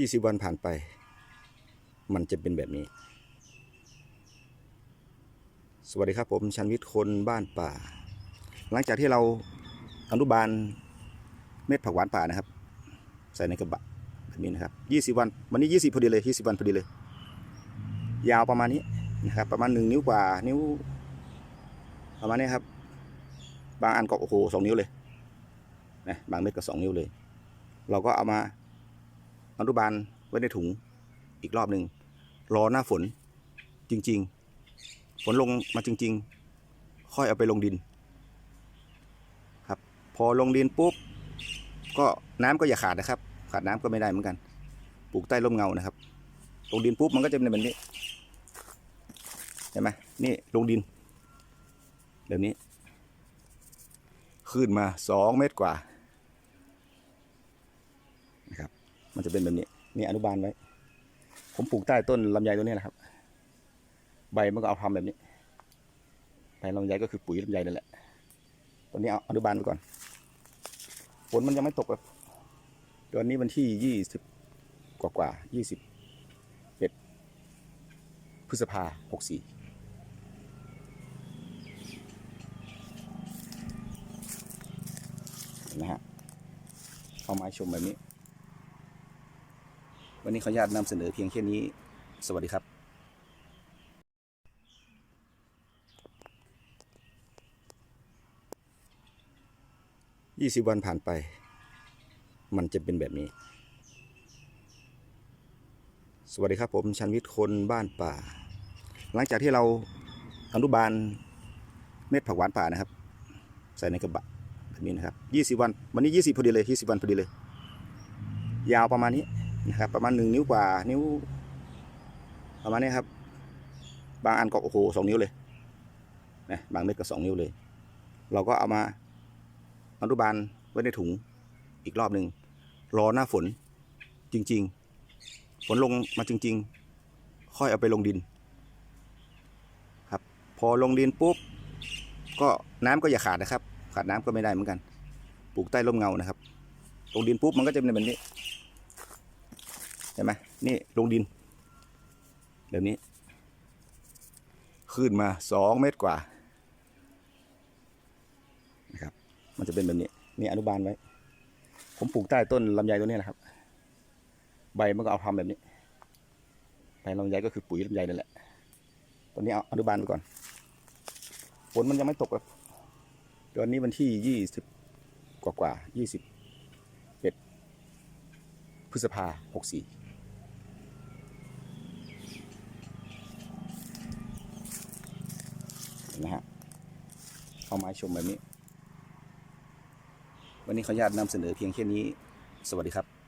ยี่สิบวันผ่านไป มันจะเป็นแบบนี้ สวัสดีครับผมชันวิทย์คนบ้านป่า หลังจากที่เราอนุบาลเม็ดผักหวานป่านะครับ ใส่ในกระบะแบบนี้นะครับยี่สิบวันวันนี้ยี่สิบพอดีเลยยี่สิบวันพอดีเลย ยาวประมาณนี้นะครับ ประมาณหนึ่งนิ้วกว่านิ้ว ประมาณนี้ครับ บางอันก็โอ้โหสองนิ้วเลยนะบางเม็ดก็สองนิ้วเลย เราก็เอามา อนุบาลไว้ในถุงอีกรอบหนึ่งรอหน้าฝนจริง ๆ ฝนลงมาจริง ๆ ค่อยเอาไปลงดิน ครับ พอลงดินปุ๊บก็น้ำก็อย่าขาดนะครับ ขาดน้ำก็ไม่ได้เหมือนกัน ปลูกใต้ร่มเงานะครับ ลงดินปุ๊บมันก็จะเป็นแบบนี้เห็นไหมนี่ลงดินแบบนี้ ขึ้นมาสองเมตรกว่านะครับ มันจะเป็นแบบนี้นี่อนุบาลไว้ ผมปลูกใต้ต้นลำไยตัวนี้แหละครับ ใบมันก็เอาทำแบบนี้ใบลำไยก็คือปุ๋ยลำไยนั่นแหละตอนนี้เอาอนุบาลไปก่อนฝนมันยังไม่ตกแบบตอนนี้วันที่ยี่สิบกว่ากว่ายี่สิบเอ็ดพฤษภาหกสี่นะฮะเอาไม้ชมแบบนี้ วันนี้ขออนุญาตนำเสนอเพียงแค่นี้ สวัสดีครับยี่สิบวันผ่านไป มันจะเป็นแบบนี้ สวัสดีครับผมชันวิทย์คนบ้านป่า หลังจากที่เราอนุบาลเม็ดผักหวานป่านะครับ ใส่ในกระบะแบบนี้นะครับยี่สิบวัน วันนี้ยี่สิบพอดีเลยยี่สิบวันพอดีเลย ยาวประมาณนี้ นะครับ ประมาณหนึ่งนิ้วกว่า นิ้ว ประมาณนี้ครับ บางอันก็โอ้โหสองนิ้วเลยนะบางเม็ดก็สองนิ้วเลย เราก็เอามาอนุบาลไว้ในถุงอีกรอบหนึ่งรอหน้าฝนจริง ๆ ฝนลงมาจริง ๆ ค่อยเอาไปลงดิน ครับ พอลงดินปุ๊บก็น้ำก็อย่าขาดนะครับ ขาดน้ำก็ไม่ได้เหมือนกัน ปลูกใต้ร่มเงานะครับลงดินปุ๊บมันก็จะเป็นแบบนี้ เห็นไหมนี่ลงดินเดี๋ยวนี้ ขึ้นมาสองเมตรกว่านะครับ มันจะเป็นแบบนี้นี่อนุบาลไว้ ผมปลูกใต้ต้นลำไยตัวนี้แหละครับ ใบมันก็เอาทำแบบนี้ใบลำไยก็คือปุ๋ยลำไยนั่นแหละตอนนี้เอาอนุบาลไปก่อนฝนมันยังไม่ตกแบบตอนนี้วันที่ยี่สิบกว่ากว่ายี่สิบเอ็ดพฤษภาหกสี่ นะฮะเอาไม้ชมแบบนี้ วันนี้ขออนุญาตนำเสนอเพียงแค่นี้ สวัสดีครับ